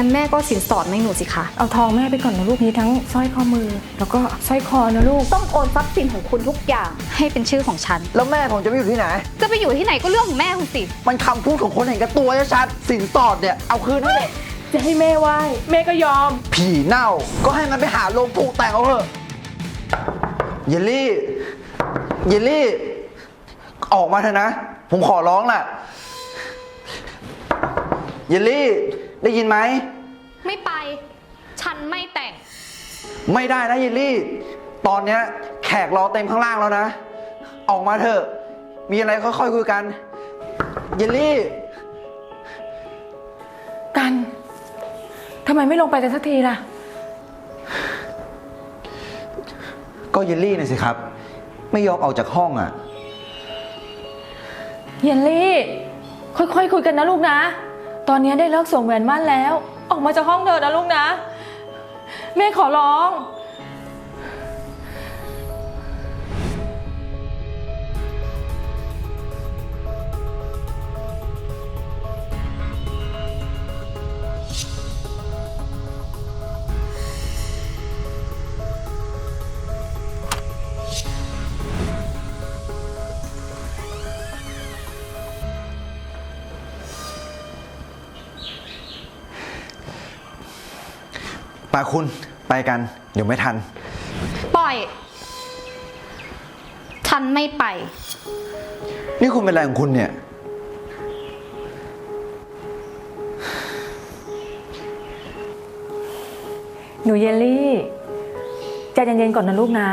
งั้นแม่ก็สินสอดไม่หนูสิคะ เอาทองแม่ไปก่อนนะลูกนี้ทั้งสร้อยข้อมือ แล้วก็สร้อยคอนะลูก ต้องโอนทรัพย์สินของคุณทุกอย่าง ให้เป็นชื่อของฉัน แล้วแม่ผมจะไปอยู่ที่ไหน จะไปอยู่ที่ไหนก็เรื่องของแม่คุณสิ มันคำพูดของคนเห็นแกับตัวชัดๆสินสอดเนี่ยเอาคืนให้เลยจะให้แม่ไหว้แม่ก็ยอม ผีเน่า ก็ให้มันไปหาโรงปลูกแต่งเอาเถอะเยลลี่ เยลลี่ ออกมาเถอะนะ ผมขอร้องแหละเยลลี่ ได้ยินไหม ไม่ไป ฉันไม่แต่ง ไม่ได้นะเยลลี่ ตอนเนี้ยแขกรอเต็มข้างล่างแล้วนะ ออกมาเถอะ มีอะไรค่อยๆคุยกัน เยลลี่ กันทำไมไม่ลงไปกันสักทีล่ะ ก็เยลลี่น่ะสิครับ ไม่ยอมออกจากห้องอะ เยนลี่ ค่อยๆคุยกันนะลูกนะ ตอนนี้ได้เลิกสวมแหวนมั่นแล้ว ออกมาจากห้องเธอนะลูกนะ แม่ขอร้อง ไปคุณไปกัน เดี๋ยวไม่ทัน ปล่อย ฉันไม่ไป นี่คุณเป็นอะไรของคุณเนี่ย หนูเยลลี่ใจเย็นๆก่อนนะลูกนะ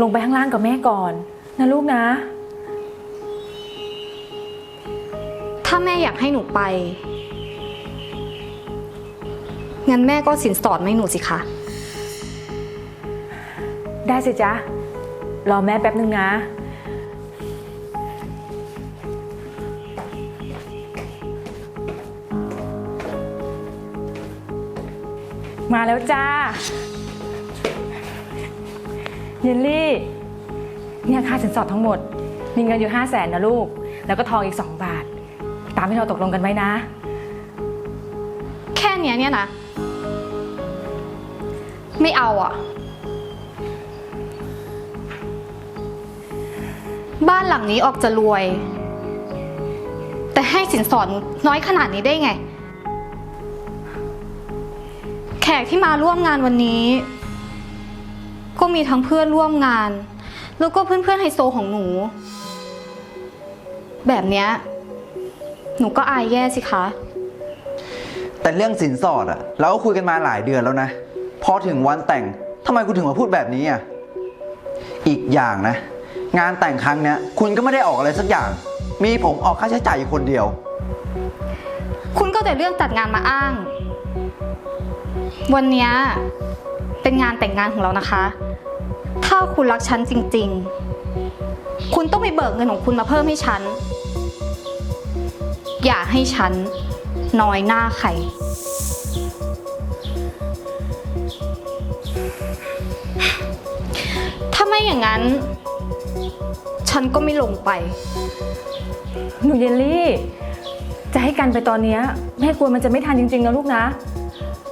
ลงไปข้างล่างกับแม่ก่อนนะลูกนะ ถ้าแม่อยากให้หนูไป งั้นแม่ก็สินสอดไม่หนูสิคะ ได้สิจ๊ะ รอแม่แป๊บนึงนะ มาแล้วจ้า เยลลี่ เนี่ยค่าสินสอดทั้งหมด มีเงินอยู่ห้าแสนนะลูก แล้วก็ทองอีกสองบาท ตามที่เราตกลงกันไว้นะ แค่เนี้ยเนี่ยนะ ไม่เอาอะ บ้านหลังนี้ออกจะรวย แต่ให้สินสอดน้อยขนาดนี้ได้ไง แขกที่มาร่วมงานวันนี้ ก็มีทั้งเพื่อนร่วมงาน แล้วก็เพื่อนๆไฮโซของหนู แบบเนี้ยหนูก็อายแย่สิคะ แต่เรื่องสินสอดอะเราก็คุยกันมาหลายเดือนแล้วนะ พอถึงวันแต่งทำไมคุณถึงมาพูดแบบนี้อะ อีกอย่างนะ งานแต่งครั้งเนี้ยคุณก็ไม่ได้ออกอะไรสักอย่าง มีผมออกค่าใช้จ่ายอยู่คนเดียว คุณก็แต่เรื่องจัดงานมาอ้าง วันเนี้ยเป็นงานแต่งงานของเรานะคะ ถ้าคุณรักฉันจริง ๆ คุณต้องไปเบิกเงินของคุณมาเพิ่มให้ฉัน อย่าให้ฉันน้อยหน้าใคร ไม่อย่างนั้น ฉันก็ไม่ลงไป หนูเยลลี่ จะให้กันไปตอนเนี้ยแม่กลัวมันจะไม่ทันจริงๆนะลูกนะ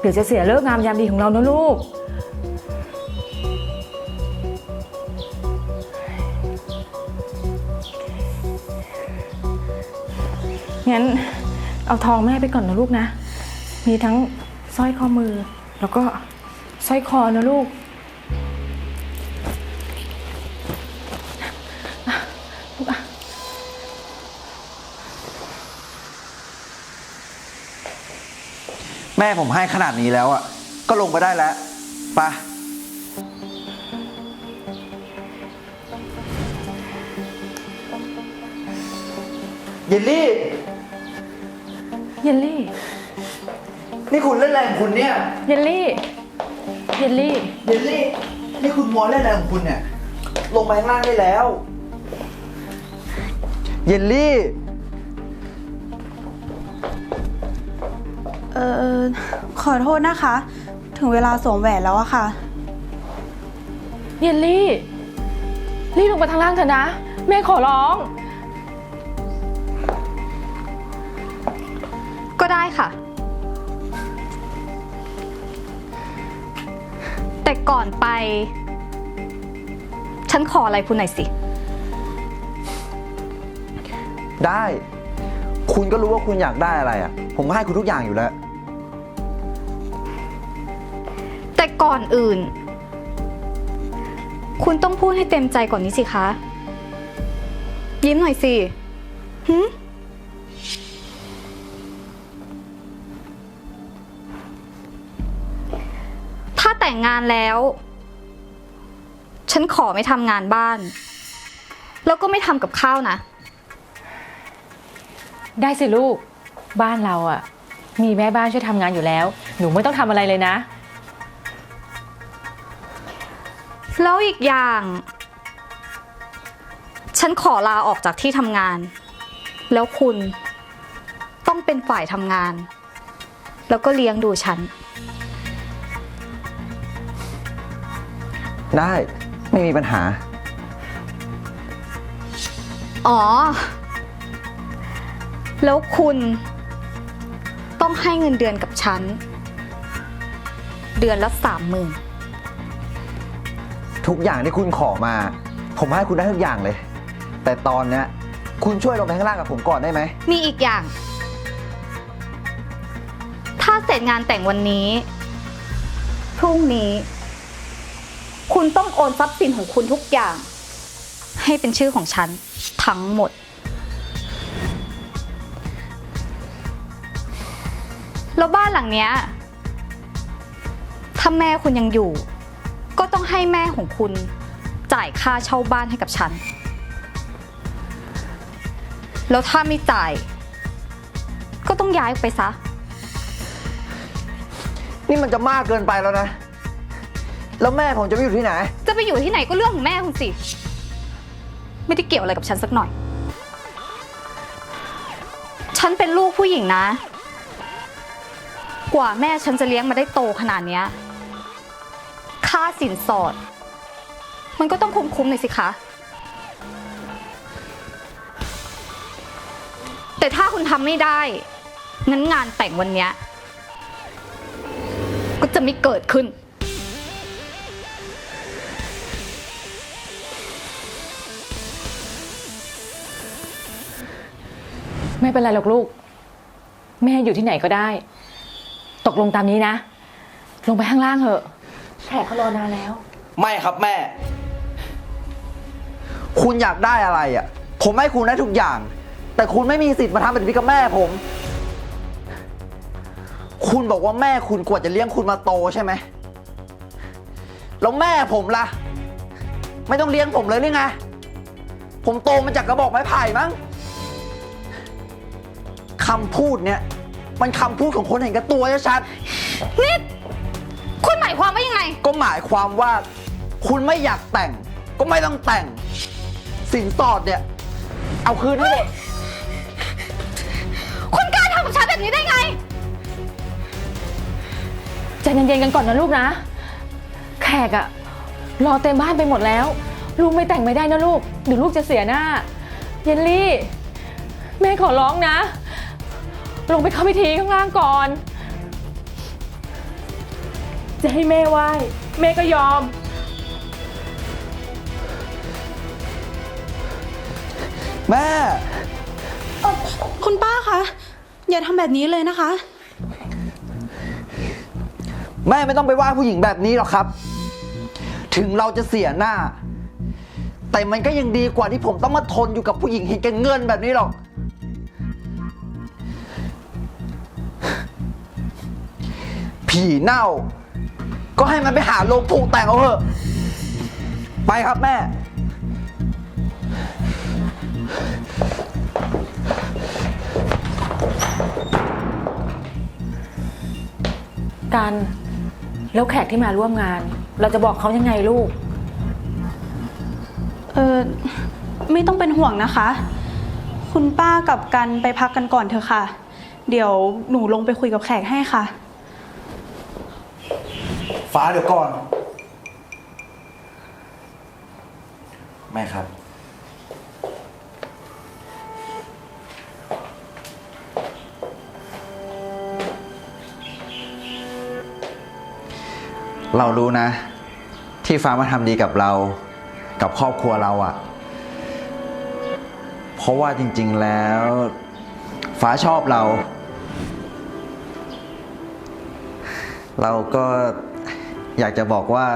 เดี๋ยวจะเสียเลิกงามยามดีของเรานะลูก งั้นเอาทองแม่ไปก่อนนะลูกนะ มีทั้งสร้อยข้อมือ แล้วก็สร้อยคอนะลูก แม่ผมให้ขนาดนี้แล้วอะก็ลงไปได้แล้วไปะเยลลี่ เยลลี่ นี่คุณเล่นอะไรของคุณเนี่ย เยลลี่ เยลลี่ เยลลี่ นี่คุณมัวเล่นอะไรของคุณเนี่ย ลงไปข้างล่างได้แล้ว เยลลี่ เออขอโทษนะคะ ถึงเวลาสวมแหวนแล้วอะค่ะ เยลลี่ รีบลงไปทางล่างเถอะนะ แม่ขอร้อง ก็ได้ค่ะ แต่ก่อนไป ฉันขออะไรคุณหน่อยสิ ได้ คุณก็รู้ว่าคุณอยากได้อะไรอะ ผมก็ให้คุณทุกอย่างอยู่แล้ว ก่อนอื่น คุณต้องพูดให้เต็มใจก่อนนี้สิคะ ยิ้มหน่อยสิหืถ้าแต่งงานแล้ว ฉันขอไม่ทำงานบ้าน แล้วก็ไม่ทำกับข้าวนะ ได้สิลูก บ้านเราอะมีแม่บ้านช่วยทำงานอยู่แล้ว หนูไม่ต้องทำอะไรเลยนะ แล้วอีกอย่าง ฉันขอลาออกจากที่ทำงาน แล้วคุณต้องเป็นฝ่ายทำงาน แล้วก็เลี้ยงดูฉัน ได้ไม่มีปัญหา อ๋อ แล้วคุณต้องให้เงินเดือนกับฉัน เดือนละสามหมื่น ทุกอย่างที่คุณขอมา ผมให้คุณได้ทุกอย่างเลย แต่ตอนเนี้ยคุณช่วยลงไปข้างล่างกับผมก่อนได้ไหม มีอีกอย่าง ถ้าเสร็จงานแต่งวันนี้ พรุ่งนี้ คุณต้องโอนทรัพย์สินของคุณทุกอย่าง ให้เป็นชื่อของฉันทั้งหมด แล้วบ้านหลังเนี้ย ถ้าแม่คุณยังอยู่ ก็ต้องให้แม่ของคุณจ่ายค่าเช่าบ้านให้กับฉัน แล้วถ้าไม่จ่าย ก็ต้องย้ายออกไปซะ นี่มันจะมากเกินไปแล้วนะ แล้วแม่ผมจะไปอยู่ที่ไหน จะไปอยู่ที่ไหนก็เรื่องของแม่คุณสิ ไม่ได้เกี่ยวอะไรกับฉันสักหน่อย ฉันเป็นลูกผู้หญิงนะ กว่าแม่ฉันจะเลี้ยงมาได้โตขนาดเนี้ย ค่าสินสอด มันก็ต้องคุ้มๆหน่อยสิคะ แต่ถ้าคุณทำไม่ได้ งั้นงานแต่งวันเนี้ยก็จะไม่เกิดขึ้น ไม่เป็นไรหรอกลูก แม่อยู่ที่ไหนก็ได้ ตกลงตามนี้นะ ลงไปข้างล่างเถอะ แขกเขารอนานแล้ว ไม่ครับแม่ คุณอยากได้อะไรอะ ผมให้คุณได้ทุกอย่าง แต่คุณไม่มีสิทธิ์มาทำแบบนี้กับแม่ผม คุณบอกว่าแม่คุณกว่าจะเลี้ยงคุณมาโตใช่ไหม แล้วแม่ผมล่ะ ไม่ต้องเลี้ยงผมเลยหรือไง ผมโตมาจากกระบอกไม้ไผ่มั้งคำพูดเนี่ย มันคำพูดของคนเห็นแกับตัวชัดๆ นี่คุณหมายความว่ายังไง ก็หมายความว่า คุณไม่อยากแต่ง ก็ไม่ต้องแต่ง สินสอดเนี่ย เอาคืนให้หมดคุณกล้าทำกับฉันแบบนี้ได้ไง ใจเย็นๆกันก่อนนะลูกนะ แขกอะรอเต็มบ้านไปหมดแล้ว ลูกไม่แต่งไม่ได้นะลูก เดี๋ยวลูกจะเสียหน้า เยนลี่ แม่ขอร้องนะ ลงไปเข้าพิธีข้างล่างก่อน จะให้แม่ไหว้ แม่ก็ยอม แม่คุณป้าคะ อย่าทำแบบนี้เลยนะคะ แม่ไม่ต้องไปว่าผู้หญิงแบบนี้หรอกครับ ถึงเราจะเสียหน้า แต่มันก็ยังดีกว่าที่ผมต้องมาทนอยู่กับผู้หญิงเห็นแก่เงินแบบนี้หรอก ผีเน่า ก็ให้มันไปหาโลงผูกแต่งเอาเถอะ ไปครับแม่ กันแล้วแขกที่มาร่วมงาน เราจะบอกเขายังไงลูก เออไม่ต้องเป็นห่วงนะคะ คุณป้ากับกันไปพักกันก่อนเถอะค่ะ เดี๋ยวหนูลงไปคุยกับแขกให้ค่ะ ฟ้าเดี๋ยวก่อน แม่ครับ เรารู้นะ ที่ฟ้ามาทำดีกับเรา กับครอบครัวเราอะ่ะ เพราะว่าจริง ๆแล้ว ฟ้าชอบเรา เราก็ อยากจะบอกว่า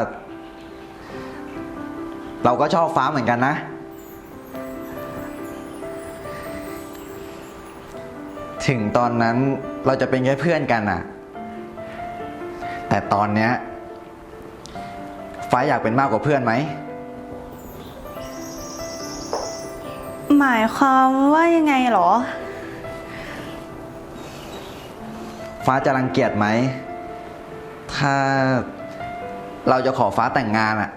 เราก็ชอบฟ้าเหมือนกันนะ ถึงตอนนั้นเราจะเป็นแค่เพื่อนกันอะแต่ตอนเนี้ยฟ้าอยากเป็นมากกว่าเพื่อนไหม หมายความว่ายังไงเหรอ ฟ้าจะรังเกียจไหม ถ้า เราจะขอฟ้าแต่งงานอะ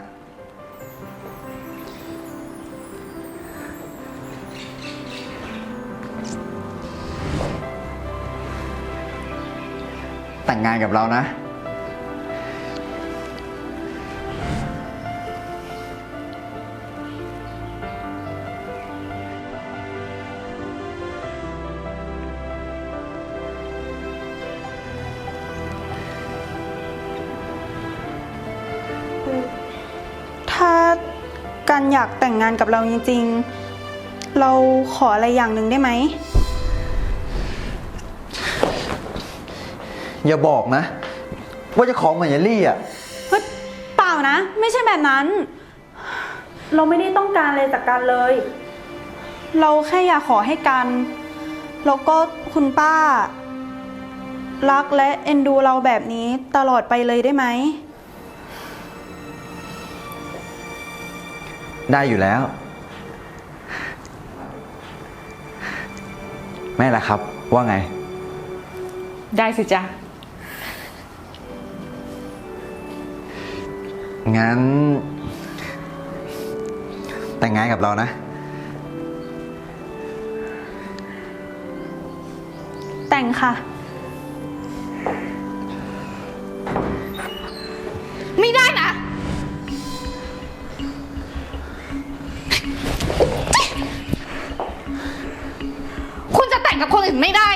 แต่งงานกับเรานะ กันอยากแต่งงานกับเราจริงๆ เราขออะไรอย่างหนึ่งได้ไหม อย่าบอกนะ ว่าจะขอเหมือนเยลลี่อะเฮ้ยเปล่านะ ไม่ใช่แบบนั้น เราไม่ได้ต้องการอะไรจากกันเลย เราแค่อยากขอให้กัน แล้วก็คุณป้า รักและเอ็นดูเราแบบนี้ตลอดไปเลยได้ไหม ได้อยู่แล้ว แม่ล่ะครับ ว่าไง ได้สิจ๊ะ งั้น แต่งงานกับเรานะ แต่งค่ะ ไม่ได้ กับคนอื่นไม่ได้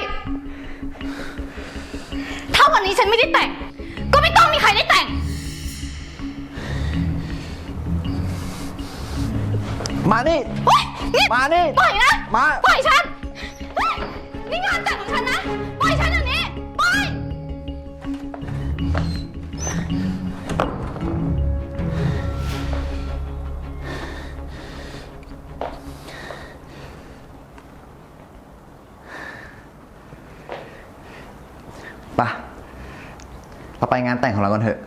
ถ้าวันนี้ฉันไม่ได้แต่ง ก็ไม่ต้องมีใครได้แต่ง มานี่ เฮ้ยนี่มานี่ ปล่อยนะ มา ปล่อยฉันเฮ้ยนี่งานแต่งของฉันนะ เราไปงานแต่งของเรากันเถอะ